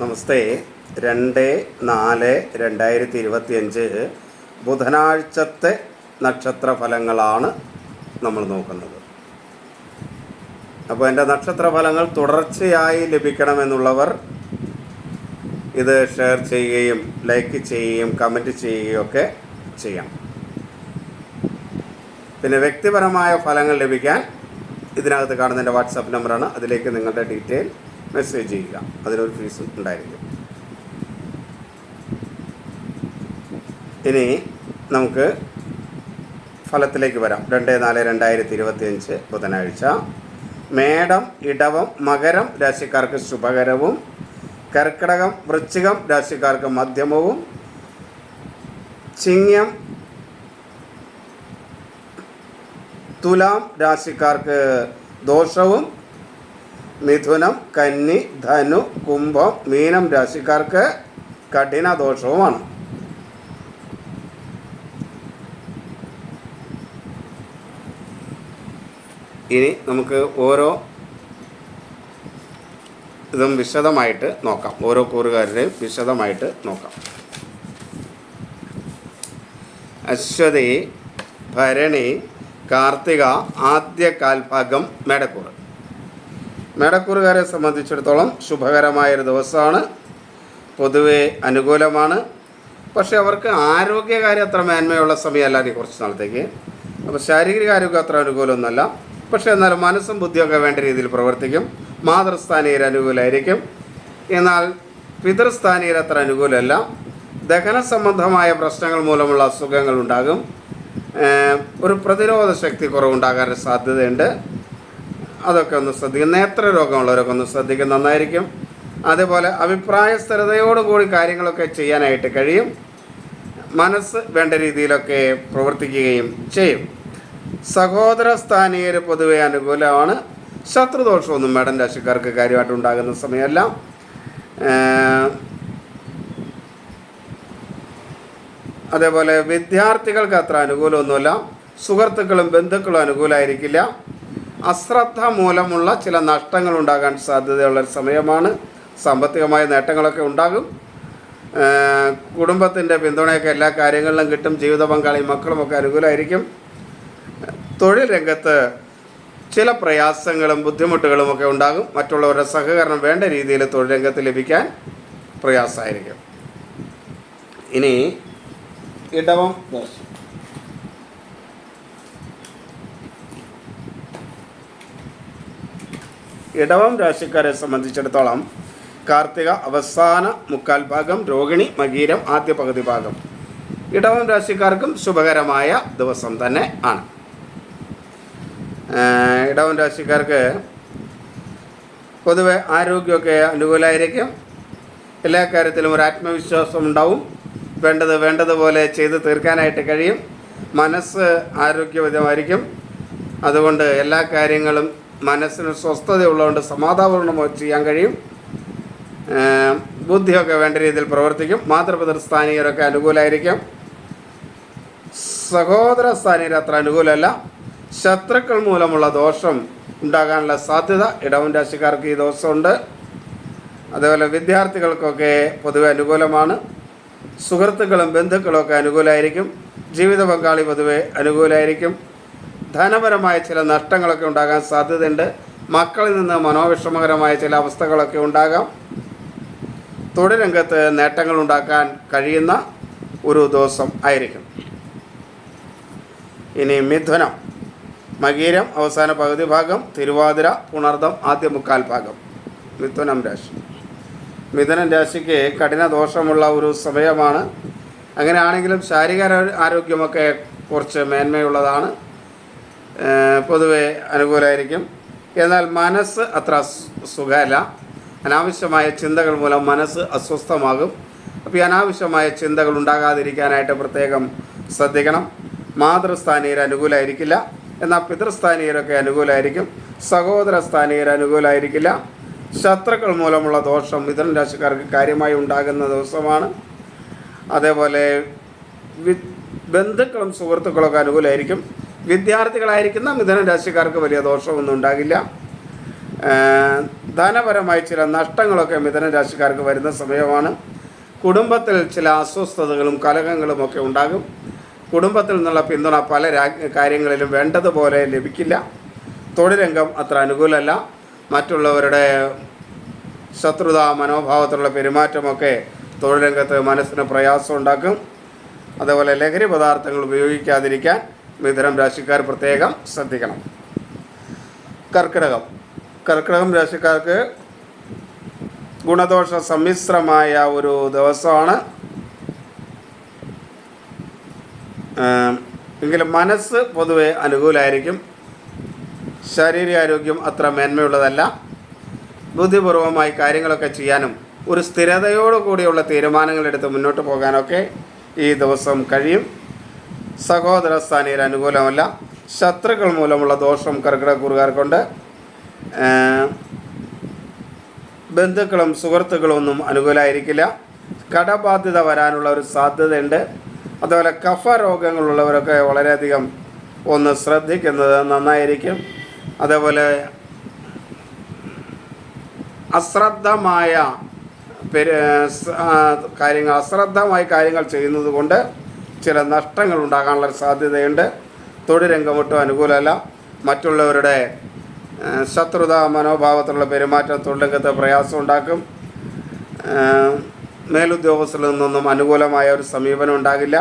നമസ്തേ. രണ്ട് നാല് രണ്ടായിരത്തി ഇരുപത്തിയഞ്ച് ബുധനാഴ്ചത്തെ നക്ഷത്ര ഫലങ്ങളാണ് നമ്മൾ നോക്കുന്നത്. അപ്പോൾ എന്റെ നക്ഷത്ര ഫലങ്ങൾ തുടർച്ചയായി ലഭിക്കണമെന്നുള്ളവർ ഇത് ഷെയർ ചെയ്യുകയും ലൈക്ക് ചെയ്യുകയും കമന്റ് ചെയ്യുകയും ഒക്കെ ചെയ്യാം. പിന്നെ വ്യക്തിപരമായ ഫലങ്ങൾ ലഭിക്കാൻ ഇതിനകത്ത് കാണുന്ന എന്റെ വാട്സാപ്പ് നമ്പറാണ്. അതിലേക്ക് നിങ്ങളുടെ ഡീറ്റെയിൽ മെസ്സേജ് ചെയ്യുക. അതിനൊരു ഫീസ് ഉണ്ടായിരിക്കും. ഇനി നമുക്ക് ഫലത്തിലേക്ക് വരാം. രണ്ട് നാല് രണ്ടായിരത്തി ഇരുപത്തിയഞ്ച് ബുധനാഴ്ച. മേടം ഇടവം മകരം രാശിക്കാർക്ക് ശുഭകരവും കർക്കിടകം വൃശ്ചികം രാശിക്കാർക്ക് മധ്യമവും ചിങ്ങം തുലാം രാശിക്കാർക്ക് ദോഷവും മിഥുനം കന്നി ധനു കുംഭം മീനം രാശിക്കാർക്ക് കഠിന ദോഷവുമാണ്. ഇനി നമുക്ക് ഓരോ ഇതും വിശദമായിട്ട് നോക്കാം. ഓരോ കൂറുകാരുടെയും വിശദമായിട്ട് നോക്കാം. അശ്വതി ഭരണി കാർത്തിക ആദ്യ കാൽഭാഗം മേടക്കൂറ്. മേടക്കൂറുകാരെ സംബന്ധിച്ചിടത്തോളം ശുഭകരമായൊരു ദിവസമാണ്. പൊതുവേ അനുകൂലമാണ്. പക്ഷേ അവർക്ക് ആരോഗ്യകാര്യം അത്ര മേന്മയുള്ള സമയമല്ല ഇനി കുറച്ച് നാളത്തേക്ക്. അപ്പോൾ ശാരീരിക ആരോഗ്യം അത്ര അനുകൂലമൊന്നുമല്ല. പക്ഷേ എന്നാലും മനസ്സും ബുദ്ധിയൊക്കെ വേണ്ട രീതിയിൽ പ്രവർത്തിക്കും. മാതൃസ്ഥാനീയർ അനുകൂലമായിരിക്കും എന്നാൽ പിതൃസ്ഥാനീയർ അത്ര അനുകൂലമല്ല. ദഹന സംബന്ധമായ പ്രശ്നങ്ങൾ മൂലമുള്ള അസുഖങ്ങൾ ഉണ്ടാകും. ഒരു പ്രതിരോധ ശക്തി കുറവുണ്ടാകാൻ സാധ്യതയുണ്ട്. അതൊക്കെ ഒന്ന് ശ്രദ്ധിക്കും നേത്ര രോഗമുള്ളവരൊക്കെ ഒന്ന് ശ്രദ്ധിക്കും നന്നായിരിക്കും. അതേപോലെ അഭിപ്രായ സ്ഥിരതയോടുകൂടി കാര്യങ്ങളൊക്കെ ചെയ്യാനായിട്ട് കഴിയും. മനസ്സ് വേണ്ട രീതിയിലൊക്കെ പ്രവർത്തിക്കുകയും ചെയ്യും. സഹോദര സ്ഥാനീയർ പൊതുവെ അനുകൂലമാണ്. ശത്രുദോഷമൊന്നും മേഡം രാശിക്കാർക്ക് കാര്യമായിട്ട് ഉണ്ടാകുന്ന സമയമല്ല. അതേപോലെ വിദ്യാർത്ഥികൾക്ക് അത്ര അനുകൂലമൊന്നുമില്ല. സുഹൃത്തുക്കളും ബന്ധുക്കളും അനുകൂലമായിരിക്കില്ല അശ്രദ്ധ മൂലമുള്ള ചില നഷ്ടങ്ങൾ ഉണ്ടാകാൻ സാധ്യതയുള്ള ഒരു സമയമാണ്. സാമ്പത്തികമായ നേട്ടങ്ങളൊക്കെ ഉണ്ടാകും. കുടുംബത്തിന്റെ പിന്തുണയൊക്കെ എല്ലാ കാര്യങ്ങളിലും കിട്ടും. ജീവിത പങ്കാളി മക്കളുമൊക്കെ അനുകൂലമായിരിക്കും. തൊഴിൽ രംഗത്ത് ചില പ്രയാസങ്ങളും ബുദ്ധിമുട്ടുകളും ഒക്കെ ഉണ്ടാകും. മറ്റുള്ളവരുടെ സഹകരണം വേണ്ട രീതിയിൽ തൊഴിൽ രംഗത്ത് ലഭിക്കാൻ പ്രയാസമായിരിക്കും. ഇനി ഇടവം ദോഷം ഇടവം രാശിക്കാരെ സംബന്ധിച്ചിടത്തോളം കാർത്തിക അവസാന മുക്കാൽ ഭാഗം രോഹിണി മകീരം ആദ്യ പകുതി ഭാഗം. ഇടവം രാശിക്കാർക്കും ശുഭകരമായ ദിവസം തന്നെ ആണ്. ഇടവം രാശിക്കാർക്ക് പൊതുവെ ആരോഗ്യമൊക്കെ അനുകൂലമായിരിക്കും എല്ലാ കാര്യത്തിലും ഒരു ആത്മവിശ്വാസം ഉണ്ടാവും. വേണ്ടത് വേണ്ടതുപോലെ ചെയ്ത് തീർക്കാനായിട്ട് കഴിയും. മനസ്സ് ആരോഗ്യവതമായിരിക്കും അതുകൊണ്ട് എല്ലാ കാര്യങ്ങളും മനസ്സിന് സ്വസ്ഥതയുള്ളതുകൊണ്ട് സമാധാനപൂർണമായി ചെയ്യാൻ കഴിയും. ബുദ്ധിയൊക്കെ വേണ്ട രീതിയിൽ പ്രവർത്തിക്കും. മാതൃപിതൃ സ്ഥാനീയരൊക്കെ അനുകൂലമായിരിക്കും സഹോദര സ്ഥാനീയർ അത്ര അനുകൂലമല്ല. ശത്രുക്കൾ മൂലമുള്ള ദോഷം ഉണ്ടാകാനുള്ള സാധ്യത ഇടവൻ രാശിക്കാർക്ക് ഈ ദിവസമുണ്ട്. അതേപോലെ വിദ്യാർത്ഥികൾക്കൊക്കെ പൊതുവെ അനുകൂലമാണ്. സുഹൃത്തുക്കളും ബന്ധുക്കളും ഒക്കെ അനുകൂലമായിരിക്കും ജീവിത പങ്കാളി പൊതുവെ അനുകൂലമായിരിക്കും ധനപരമായ ചില നഷ്ടങ്ങളൊക്കെ ഉണ്ടാകാൻ സാധ്യതയുണ്ട്. മക്കളിൽ നിന്ന് മനോവിഷമകരമായ ചില അവസ്ഥകളൊക്കെ ഉണ്ടാകാം. തൊഴിലംഗത്ത് നേട്ടങ്ങൾ ഉണ്ടാക്കാൻ കഴിയുന്ന ഒരു ദിവസം ആയിരിക്കും. ഇനി മിഥുനം മകീരം അവസാന പകുതി ഭാഗം തിരുവാതിര പുണർദം ആദ്യ മുക്കാൽ ഭാഗം. മിഥുനം രാശി. മിഥുനം രാശിക്ക് കഠിന ദോഷമുള്ള ഒരു സമയമാണ്. അങ്ങനെയാണെങ്കിലും ശാരീരിക ആരോഗ്യമൊക്കെ കുറച്ച് മേന്മയുള്ളതാണ്. പൊതുവെ അനുകൂലമായിരിക്കും എന്നാൽ മനസ്സ് അത്ര സുഖമല്ല. അനാവശ്യമായ ചിന്തകൾ മൂലം മനസ്സ് അസ്വസ്ഥമാകും. അപ്പോൾ ഈ അനാവശ്യമായ ചിന്തകൾ ഉണ്ടാകാതിരിക്കാനായിട്ട് പ്രത്യേകം ശ്രദ്ധിക്കണം. മാതൃസ്ഥാനീയർ അനുകൂലമായിരിക്കില്ല എന്നാൽ പിതൃസ്ഥാനീയരൊക്കെ അനുകൂലമായിരിക്കും സഹോദര സ്ഥാനീയർ അനുകൂലമായിരിക്കില്ല ശത്രുക്കൾ മൂലമുള്ള ദോഷം മിഥുന രാശിക്കാർക്ക് കാര്യമായി ഉണ്ടാകുന്ന ദിവസമാണ്. അതേപോലെ ബന്ധുക്കളും സുഹൃത്തുക്കളൊക്കെ അനുകൂലമായിരിക്കും വിദ്യാർത്ഥികളായിരിക്കുന്ന മിഥുന രാശിക്കാർക്ക് വലിയ ദോഷമൊന്നും ഉണ്ടാകില്ല. ധനപരമായി ചില നഷ്ടങ്ങളൊക്കെ മിഥുന രാശിക്കാർക്ക് വരുന്ന സമയമാണ്. കുടുംബത്തിൽ ചില അസ്വസ്ഥതകളും കലഹങ്ങളും ഒക്കെ ഉണ്ടാകും. കുടുംബത്തിൽ നിന്നുള്ള പിന്തുണ പല കാര്യങ്ങളിലും വേണ്ടതുപോലെ ലഭിക്കില്ല. തൊഴിലംഗം അത്ര അനുകൂലമല്ല. മറ്റുള്ളവരുടെ ശത്രുത മനോഭാവത്തിലുള്ള പെരുമാറ്റമൊക്കെ തൊഴിലംഗത്ത് മനസ്സിന് പ്രയാസം ഉണ്ടാക്കും. അതുപോലെ ലഹരി പദാർത്ഥങ്ങൾ ഉപയോഗിക്കാതിരിക്കാൻ മിഥുനം രാശിക്കാർ പ്രത്യേകം ശ്രദ്ധിക്കണം. കർക്കിടകം. കർക്കിടകം രാശിക്കാർക്ക് ഗുണദോഷ സമ്മിശ്രമായ ഒരു ദിവസമാണ്. എങ്കിലും മനസ്സ് പൊതുവെ അനുകൂലമായിരിക്കും ശാരീരികാരോഗ്യം അത്ര മേന്മയുള്ളതല്ല. ബുദ്ധിപൂർവമായി കാര്യങ്ങളൊക്കെ ചെയ്യാനും ഒരു സ്ഥിരതയോടു കൂടിയുള്ള തീരുമാനങ്ങൾ എടുത്ത് മുന്നോട്ട് പോകാനൊക്കെ ഈ ദിവസം കഴിയും. സഹോദര സ്ഥാനീയർ അനുകൂലമല്ല. ശത്രുക്കൾ മൂലമുള്ള ദോഷം കർക്കിടകൂറുകാർക്കുണ്ട് ഏഹ് ബന്ധുക്കളും സുഹൃത്തുക്കളും ഒന്നും അനുകൂലമായിരിക്കില്ല കടബാധ്യത വരാനുള്ള ഒരു സാധ്യതയുണ്ട്. അതുപോലെ കഫ രോഗങ്ങളുള്ളവരൊക്കെ വളരെയധികം ഒന്ന് ശ്രദ്ധിക്കുന്നത് നന്നായിരിക്കും. അതേപോലെ അശ്രദ്ധമായ കാര്യങ്ങൾ അശ്രദ്ധമായി കാര്യങ്ങൾ ചെയ്യുന്നത് കൊണ്ട് ചില നഷ്ടങ്ങൾ ഉണ്ടാകാനുള്ള ഒരു സാധ്യതയുണ്ട്. തൊഴിൽ രംഗം ഒട്ടും അനുകൂലമല്ല. മറ്റുള്ളവരുടെ ശത്രുത മനോഭാവത്തിലുള്ള പെരുമാറ്റം തൊഴിലംഗത്തെ പ്രയാസം ഉണ്ടാക്കും. മേലുദ്യോഗസ്ഥരിൽ നിന്നൊന്നും അനുകൂലമായ ഒരു സമീപനം ഉണ്ടാകില്ല.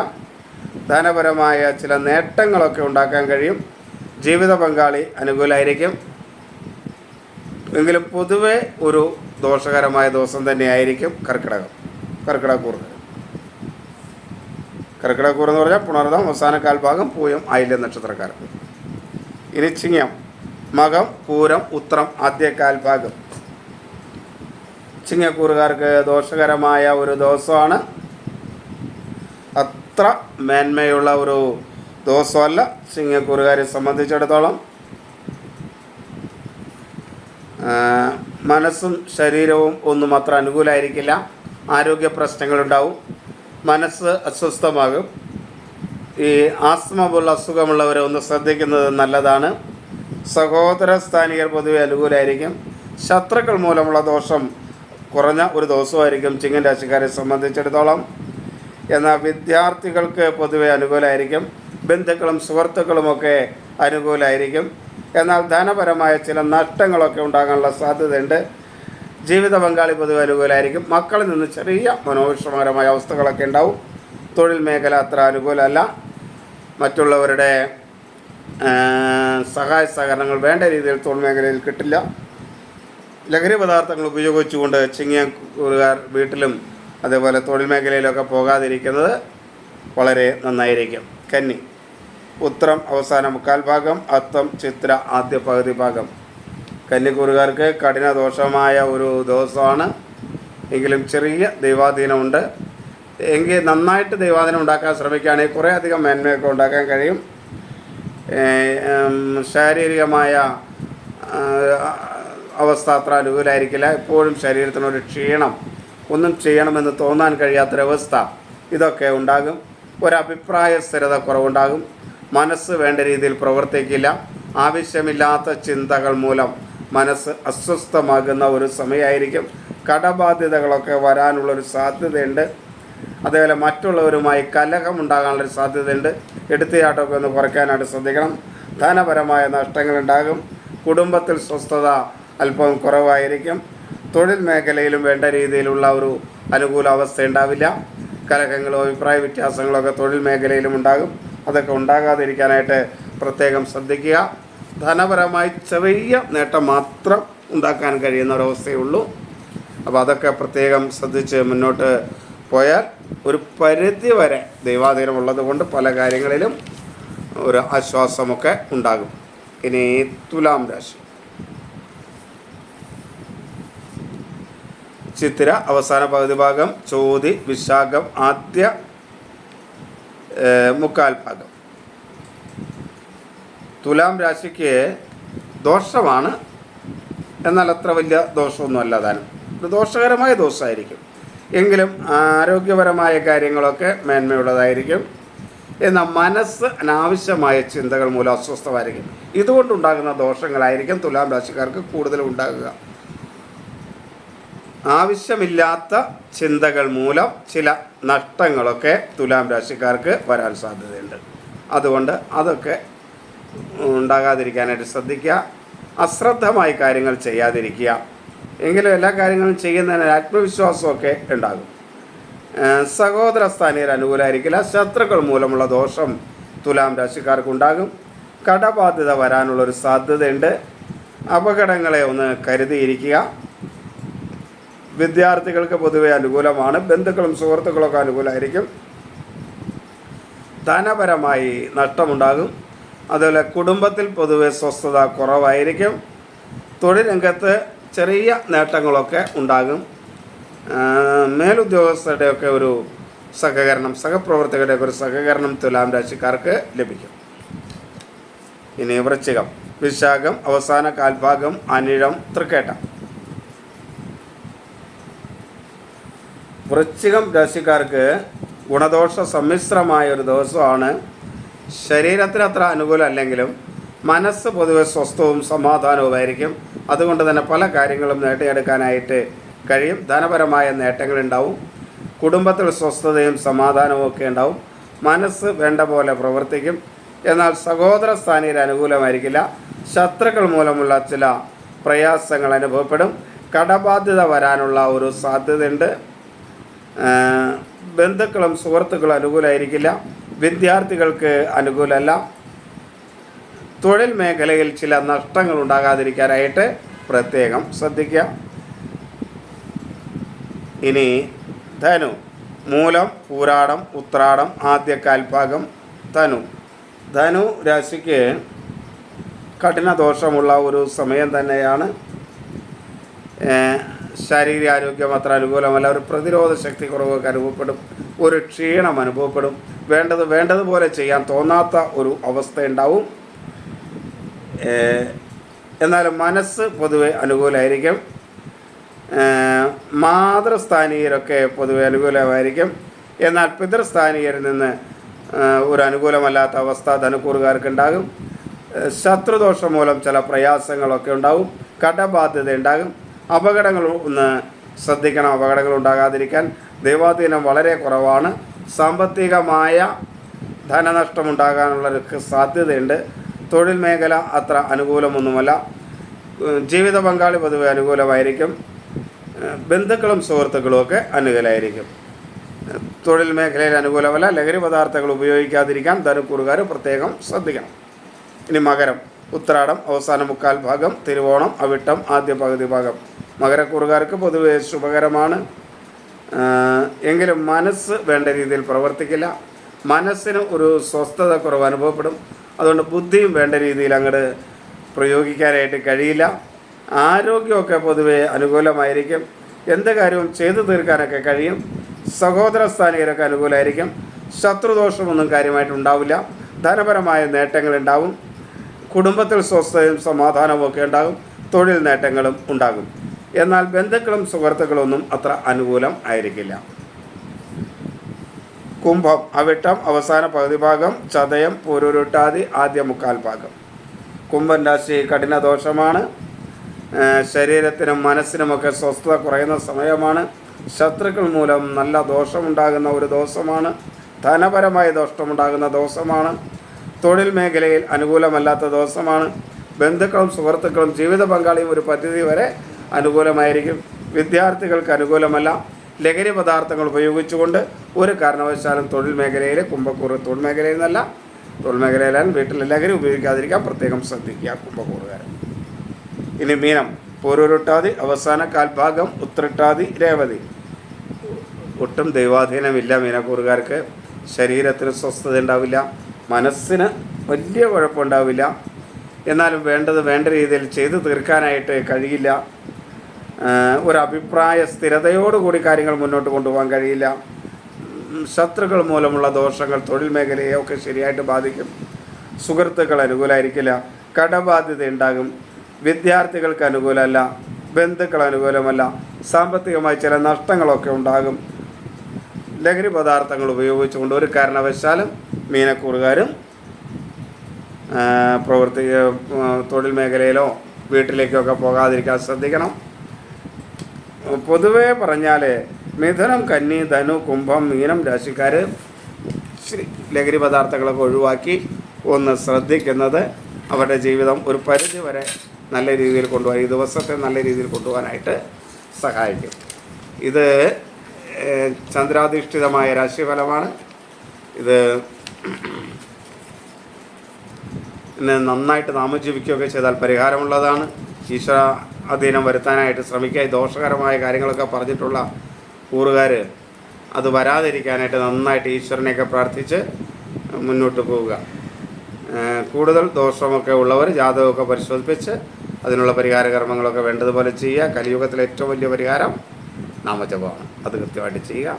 ധനപരമായ ചില നേട്ടങ്ങളൊക്കെ ഉണ്ടാക്കാൻ കഴിയും. ജീവിത പങ്കാളി അനുകൂലമായിരിക്കും എങ്കിലും പൊതുവെ ഒരു ദോഷകരമായ ദിവസം തന്നെയായിരിക്കും കർക്കിടകം. കർക്കിടകൂർ കർക്കിടകൂർ എന്ന് പറഞ്ഞാൽ പുണർദം അവസാന കാൽഭാഗം പൂയം ആയില്യ നക്ഷത്രക്കാരൻ ഇനി ചിങ്ങം മകം പൂരം ഉത്രം ആദ്യ കാൽഭാഗം. ചിങ്ങക്കൂറുകാർക്ക് ദോഷകരമായ ഒരു ദിവസമാണ്. അത്ര മേന്മയുള്ള ഒരു ദിവസമല്ല ചിങ്ങക്കൂറുകാരെ സംബന്ധിച്ചിടത്തോളം. മനസ്സും ശരീരവും ഒന്നും അത്ര അനുകൂലമായിരിക്കില്ല ആരോഗ്യ പ്രശ്നങ്ങളുണ്ടാവും. മനസ്സ് അസ്വസ്ഥമാകും. ഈ ആസ്മ പോലുള്ള അസുഖമുള്ളവരെ ഒന്ന് ശ്രദ്ധിക്കുന്നത് നല്ലതാണ്. സഹോദര സ്ഥാനികർ പൊതുവെ അനുകൂലമായിരിക്കും ശത്രുക്കൾ മൂലമുള്ള ദോഷം കുറഞ്ഞ ഒരു ദിവസമായിരിക്കും ചിങ്ങൻ രാശിക്കാരെ സംബന്ധിച്ചിടത്തോളം. എന്നാൽ വിദ്യാർത്ഥികൾക്ക് പൊതുവെ അനുകൂലമായിരിക്കും ബന്ധുക്കളും സുഹൃത്തുക്കളുമൊക്കെ അനുകൂലമായിരിക്കും എന്നാൽ ധനപരമായ ചില നഷ്ടങ്ങളൊക്കെ ഉണ്ടാകാനുള്ള സാധ്യതയുണ്ട്. ജീവിത പങ്കാളി പൊതുവെ അനുകൂലമായിരിക്കും മക്കളിൽ നിന്ന് ചെറിയ മനോവിഷമകരമായ അവസ്ഥകളൊക്കെ ഉണ്ടാവും. തൊഴിൽ മേഖല അത്ര അനുകൂലമല്ല. മറ്റുള്ളവരുടെ സഹായ സഹകരണങ്ങൾ വേണ്ട രീതിയിൽ തൊഴിൽ മേഖലയിൽ കിട്ടില്ല. ലഹരി പദാർത്ഥങ്ങൾ ഉപയോഗിച്ചുകൊണ്ട് ചിങ്ങിയ കൂറുകാർ വീട്ടിലും അതേപോലെ തൊഴിൽ മേഖലയിലൊക്കെ പോകാതിരിക്കുന്നത് വളരെ നന്നായിരിക്കും. കന്നി ഉത്തരം അവസാന മുക്കാൽ ഭാഗം അത്തം ചിത്ര ആദ്യ പകുതി ഭാഗം. കന്നിക്കൂറുകാർക്ക് കഠിന ദോഷമായ ഒരു ദിവസമാണ്. എങ്കിലും ചെറിയ ദൈവാധീനമുണ്ട്. എങ്കിൽ നന്നായിട്ട് ദൈവാധീനം ഉണ്ടാക്കാൻ ശ്രമിക്കുകയാണെങ്കിൽ കുറേ അധികം മേന്മയൊക്കെ ഉണ്ടാക്കാൻ കഴിയും. ശാരീരികമായ അവസ്ഥ അത്ര അനുകൂലമായിരിക്കില്ല എപ്പോഴും ശരീരത്തിനൊരു ക്ഷീണം ഒന്നും ചെയ്യണമെന്ന് തോന്നാൻ കഴിയാത്തൊരവസ്ഥ ഇതൊക്കെ ഉണ്ടാകും. ഒരഭിപ്രായ സ്ഥിരത കുറവുണ്ടാകും. മനസ്സ് വേണ്ട രീതിയിൽ പ്രവർത്തിക്കില്ല. ആവശ്യമില്ലാത്ത ചിന്തകൾ മൂലം മനസ്സ് അസ്വസ്ഥമാകുന്ന ഒരു സമയമായിരിക്കും. കടബാധ്യതകളൊക്കെ വരാനുള്ളൊരു സാധ്യതയുണ്ട്. അതേപോലെ മറ്റുള്ളവരുമായി കലഹം ഉണ്ടാകാനുള്ളൊരു സാധ്യതയുണ്ട്. എടുത്തുചാട്ടമൊക്കെ ഒന്ന് കുറയ്ക്കാനായിട്ട് ശ്രദ്ധിക്കണം. ധനപരമായ നഷ്ടങ്ങളുണ്ടാകും. കുടുംബത്തിൽ സ്വസ്ഥത അല്പം കുറവായിരിക്കും. തൊഴിൽ മേഖലയിലും വേണ്ട രീതിയിലുള്ള ഒരു അനുകൂല അവസ്ഥ ഉണ്ടാവില്ല കലഹങ്ങളോ അഭിപ്രായ വ്യത്യാസങ്ങളോ ഒക്കെ തൊഴിൽ മേഖലയിലും ഉണ്ടാകും. അതൊക്കെ ഉണ്ടാകാതിരിക്കാനായിട്ട് പ്രത്യേകം ശ്രദ്ധിക്കുക. ധനപരമായി ചെറിയ നേട്ടം മാത്രം ഉണ്ടാക്കാൻ കഴിയുന്ന ഒരവസ്ഥയേ ഉള്ളൂ അപ്പോൾ അതൊക്കെ പ്രത്യേകം ശ്രദ്ധിച്ച് മുന്നോട്ട് പോയാൽ ഒരു പരിധി വരെ ദൈവാധീനമുള്ളത് കൊണ്ട് പല കാര്യങ്ങളിലും ഒരു ആശ്വാസമൊക്കെ ഉണ്ടാകും. ഇനി തുലാം രാശി. ചിത്തിര അവസാന പകുതി ഭാഗം ചോതി വിശാഖം ആദ്യ മുക്കാൽ ഭാഗം. തുലാം രാശിക്ക് ദോഷമാണ്. എന്നാൽ അത്ര വലിയ ദോഷമൊന്നും അല്ല താനും. ഒരു ദോഷകരമായ ദോഷമായിരിക്കും. എങ്കിലും ആരോഗ്യപരമായ കാര്യങ്ങളൊക്കെ മേന്മയുള്ളതായിരിക്കും. എന്നാൽ മനസ്സ് അനാവശ്യമായ ചിന്തകൾ മൂലം അസ്വസ്ഥമായിരിക്കും. ഇതുകൊണ്ടുണ്ടാകുന്ന ദോഷങ്ങളായിരിക്കും തുലാം രാശിക്കാർക്ക് കൂടുതലും ഉണ്ടാകുക. ആവശ്യമില്ലാത്ത ചിന്തകൾ മൂലം ചില നഷ്ടങ്ങളൊക്കെ തുലാം രാശിക്കാർക്ക് വരാൻ സാധ്യതയുണ്ട്. അതുകൊണ്ട് അതൊക്കെ ഉണ്ടാകാതിരിക്കാനായിട്ട് ശ്രദ്ധിക്കുക. അശ്രദ്ധമായി കാര്യങ്ങൾ ചെയ്യാതിരിക്കുക. എങ്കിലും എല്ലാ കാര്യങ്ങളും ചെയ്യുന്നതിന് ആത്മവിശ്വാസമൊക്കെ ഉണ്ടാകും. സഹോദര സ്ഥാനീയർ അനുകൂലമായിരിക്കില്ല ശത്രുക്കൾ മൂലമുള്ള ദോഷം തുലാം രാശിക്കാർക്ക് ഉണ്ടാകും. കടബാധ്യത വരാനുള്ളൊരു സാധ്യതയുണ്ട്. അപകടങ്ങളെ ഒന്ന് കരുതിയിരിക്കുക. വിദ്യാർത്ഥികൾക്ക് പൊതുവെ അനുകൂലമാണ്. ബന്ധുക്കളും സുഹൃത്തുക്കളൊക്കെ അനുകൂലമായിരിക്കും ധനപരമായി നഷ്ടമുണ്ടാകും. അതുപോലെ കുടുംബത്തിൽ പൊതുവെ സ്വസ്ഥത കുറവായിരിക്കും. തൊഴിൽ രംഗത്ത് ചെറിയ നേട്ടങ്ങളൊക്കെ ഉണ്ടാകും. മേലുദ്യോഗസ്ഥരുടെയൊക്കെ ഒരു സഹകരണം സഹപ്രവർത്തകരുടെയൊക്കെ ഒരു സഹകരണം തുലാം രാശിക്കാർക്ക് ലഭിക്കും. ഇനി വൃശ്ചികം. വിശാഖം അവസാന കാൽഭാഗം അനിഴം തൃക്കേട്ട. വൃശ്ചികം രാശിക്കാർക്ക് ഗുണദോഷ സമ്മിശ്രമായ ഒരു ദിവസമാണ് ശരീരത്തിന് അത്ര അനുകൂലമല്ലെങ്കിലും മനസ്സ് പൊതുവെ സ്വസ്ഥവും സമാധാനവുമായിരിക്കും. അതുകൊണ്ട് തന്നെ പല കാര്യങ്ങളും നേടിയെടുക്കാനായിട്ട് കഴിയും. ധനപരമായ നേട്ടങ്ങളുണ്ടാവും. കുടുംബത്തിൽ സ്വസ്ഥതയും സമാധാനവും ഒക്കെ ഉണ്ടാവും. മനസ്സ് വേണ്ട പോലെ പ്രവർത്തിക്കും. എന്നാൽ സഹോദര സ്ഥാനീയർ അനുകൂലമായിരിക്കില്ല. ശത്രുക്കൾ മൂലമുള്ള ചില പ്രയാസങ്ങൾ അനുഭവപ്പെടും. കടബാധ്യത വരാനുള്ള ഒരു സാധ്യതയുണ്ട്. ബന്ധുക്കളും സുഹൃത്തുക്കളും അനുകൂലമായിരിക്കില്ല. വിദ്യാർത്ഥികൾക്ക് അനുകൂലമല്ല. തൊഴിൽ മേഖലയിൽ ചില നഷ്ടങ്ങൾ ഉണ്ടാകാതിരിക്കാനായിട്ട് പ്രത്യേകം ശ്രദ്ധിക്കുക. ഇനി ധനു മൂലം പൂരാടം ഉത്രാടം ആദ്യ കാൽഭാഗം ധനു. ധനു രാശിക്ക് കഠിന ദോഷമുള്ള ഒരു സമയം തന്നെയാണ്. ശാരീരിക ആരോഗ്യം അത്ര അനുകൂലമല്ല. ഒരു പ്രതിരോധ ശക്തി കുറവൊക്കെ അനുഭവപ്പെടും. ഒരു ക്ഷീണം അനുഭവപ്പെടും. വേണ്ടത് വേണ്ടതുപോലെ ചെയ്യാൻ തോന്നാത്ത ഒരു അവസ്ഥ ഉണ്ടാവും എന്നാൽ മനസ്സ് പൊതുവെ അനുകൂലമായിരിക്കും മാതൃസ്ഥാനീയരൊക്കെ പൊതുവെ അനുകൂലമായിരിക്കും. എന്നാൽ പിതൃസ്ഥാനീയരിൽ നിന്ന് ഒരു അനുകൂലമല്ലാത്ത അവസ്ഥ ധനക്കൂറുകാർക്കുണ്ടാകും. ശത്രുദോഷം മൂലം ചില പ്രയാസങ്ങളൊക്കെ ഉണ്ടാകും കടബാധ്യത ഉണ്ടാകും. അപകടങ്ങൾ ഒന്ന് ശ്രദ്ധിക്കണം. അപകടങ്ങൾ ഉണ്ടാകാതിരിക്കാൻ ദൈവാധീനം വളരെ കുറവാണ്. സാമ്പത്തികമായ ധനനഷ്ടമുണ്ടാകാനുള്ളൊരു സാധ്യതയുണ്ട്. തൊഴിൽ മേഖല അത്ര അനുകൂലമൊന്നുമല്ല. ജീവിത പങ്കാളി പൊതുവെ അനുകൂലമായിരിക്കും. ബന്ധുക്കളും സുഹൃത്തുക്കളും ഒക്കെ അനുകൂലമായിരിക്കും. തൊഴിൽ മേഖലയിൽ അനുകൂലമല്ല. ലഹരി പദാർത്ഥങ്ങൾ ഉപയോഗിക്കാതിരിക്കാൻ ധനുക്കൂറുകാർ പ്രത്യേകം ശ്രദ്ധിക്കണം. ഇനി മകരം ഉത്രാടം അവസാന മുക്കാൽ ഭാഗം തിരുവോണം അവിട്ടം ആദ്യ പകുതി ഭാഗം. മകരക്കൂറുകാർക്ക് പൊതുവെ ശുഭകരമാണ്. എങ്കിലും മനസ്സ് വേണ്ട രീതിയിൽ പ്രവർത്തിക്കില്ല. മനസ്സിന് ഒരു സ്വസ്ഥത കുറവ് അനുഭവപ്പെടും. അതുകൊണ്ട് ബുദ്ധിയും വേണ്ട രീതിയിൽ അങ്ങോട്ട് പ്രയോഗിക്കാനായിട്ട് കഴിയില്ല. ആരോഗ്യമൊക്കെ പൊതുവെ അനുകൂലമായിരിക്കും. എന്ത് കാര്യവും ചെയ്തു തീർക്കാനൊക്കെ കഴിയും. സഹോദര സ്ഥാനികരൊക്കെ അനുകൂലമായിരിക്കും. ശത്രുദോഷമൊന്നും കാര്യമായിട്ട് ഉണ്ടാവില്ല. ധനപരമായ നേട്ടങ്ങൾ ഉണ്ടാവും. കുടുംബത്തിൽ സ്വസ്ഥതയും സമാധാനവും ഒക്കെ ഉണ്ടാകും. തൊഴിൽ നേട്ടങ്ങളും ഉണ്ടാകും. എന്നാൽ ബന്ധുക്കളും സുഹൃത്തുക്കളൊന്നും അത്ര അനുകൂലം ആയിരിക്കില്ല. കുംഭം അവിട്ടം അവസാന പകുതി ഭാഗം ചതയം പൂരുരുട്ടാതി ആദ്യ മുക്കാൽ ഭാഗം. കുംഭൻ രാശി കഠിന ദോഷമാണ് ശരീരത്തിനും മനസ്സിനുമൊക്കെ സ്വസ്ഥത കുറയുന്ന സമയമാണ്. ശത്രുക്കൾ മൂലം നല്ല ദോഷമുണ്ടാകുന്ന ഒരു ദോഷമാണ് ധനപരമായ ദോഷമുണ്ടാകുന്ന ദോഷമാണ് തൊഴിൽ മേഖലയിൽ അനുകൂലമല്ലാത്ത ദോഷമാണ് ബന്ധുക്കളും സുഹൃത്തുക്കളും ജീവിത പങ്കാളിയും ഒരു പരിധി വരെ അനുകൂലമായിരിക്കും. വിദ്യാർത്ഥികൾക്ക് അനുകൂലമല്ല. ലഹരി പദാർത്ഥങ്ങൾ ഉപയോഗിച്ചുകൊണ്ട് ഒരു കാരണവശാലും തൊഴിൽ മേഖലയിൽ കുംഭക്കൂറ് തൊഴിൽ മേഖലയിൽ നിന്നല്ല തൊഴിൽ മേഖലയിലായാലും വീട്ടിൽ ലഹരി ഉപയോഗിക്കാതിരിക്കാൻ പ്രത്യേകം ശ്രദ്ധിക്കുക കുംഭക്കൂറുകാരൻ ഇനി മീനം. പൂരൂരുട്ടാതി അവസാന കാൽഭാഗം ഉത്രട്ടാതി രേവതി. ഒട്ടും ദൈവാധീനമില്ല മീനക്കൂറുകാർക്ക്. ശരീരത്തിന് സ്വസ്ഥത ഉണ്ടാവില്ല. മനസ്സിന് വലിയ കുഴപ്പമുണ്ടാവില്ല. എന്നാലും വേണ്ടത് വേണ്ട രീതിയിൽ ചെയ്തു തീർക്കാനായിട്ട് കഴിയില്ല. ഒരു അഭിപ്രായ സ്ഥിരതയോടുകൂടി കാര്യങ്ങൾ മുന്നോട്ട് കൊണ്ടുപോകാൻ കഴിയില്ല. ശത്രുക്കൾ മൂലമുള്ള ദോഷങ്ങൾ തൊഴിൽ മേഖലയെ ഒക്കെ ശരിയായിട്ട് ബാധിക്കും. സുഹൃത്തുക്കൾ അനുകൂലമായിരിക്കില്ല കടബാധ്യത ഉണ്ടാകും. വിദ്യാർത്ഥികൾക്ക് അനുകൂലമല്ല. ബന്ധുക്കൾ അനുകൂലമല്ല. സാമ്പത്തികമായി ചില നഷ്ടങ്ങളൊക്കെ ഉണ്ടാകും. ലഹരി പദാർത്ഥങ്ങൾ ഉപയോഗിച്ചുകൊണ്ട് ഒരു കാരണവശാലും മീനക്കൂറുകാരും പ്രവർത്തി തൊഴിൽ മേഖലയിലോ വീട്ടിലേക്കൊക്കെ പോകാതിരിക്കാൻ ശ്രദ്ധിക്കണം. പൊതുവേ പറഞ്ഞാൽ മിഥുനം കന്നി ധനു കുംഭം മീനം രാശിക്കാർ ലഹരി പദാർത്ഥങ്ങളൊക്കെ ഒഴിവാക്കി ഒന്ന് ശ്രദ്ധിക്കുന്നത് അവരുടെ ജീവിതം ഒരു പരിധി വരെ നല്ല രീതിയിൽ കൊണ്ടുപോകാൻ ഈ ദിവസത്തെ നല്ല രീതിയിൽ കൊണ്ടുപോകാനായിട്ട് സഹായിക്കും. ഇത് ചന്ദ്രാധിഷ്ഠിതമായ രാശിഫലമാണ്. ഇത് നന്നായിട്ട് നാമജീവിക്കുകയൊക്കെ ചെയ്താൽ പരിഹാരമുള്ളതാണ്. ഈശ്വര അധീനം വരുത്താനായിട്ട് ശ്രമിക്കുക. ദോഷകരമായ കാര്യങ്ങളൊക്കെ പറഞ്ഞിട്ടുള്ള കൂറുകാർ അത് വരാതിരിക്കാനായിട്ട് നന്നായിട്ട് ഈശ്വരനെയൊക്കെ പ്രാർത്ഥിച്ച് മുന്നോട്ട് പോവുക. കൂടുതൽ ദോഷമൊക്കെ ഉള്ളവർ ജാതകമൊക്കെ പരിശോധിപ്പിച്ച് അതിനുള്ള പരിഹാര കർമ്മങ്ങളൊക്കെ വേണ്ടതുപോലെ ചെയ്യുക. കലിയുഗത്തിലെ ഏറ്റവും വലിയ പരിഹാരം നാമജപമാണ്. അത് കൃത്യമായിട്ട് ചെയ്യുക.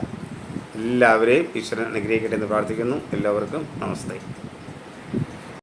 എല്ലാവരെയും ഈശ്വരൻ അനുഗ്രഹിക്കട്ടെ എന്ന് പ്രാർത്ഥിക്കുന്നു. എല്ലാവർക്കും നമസ്തേ.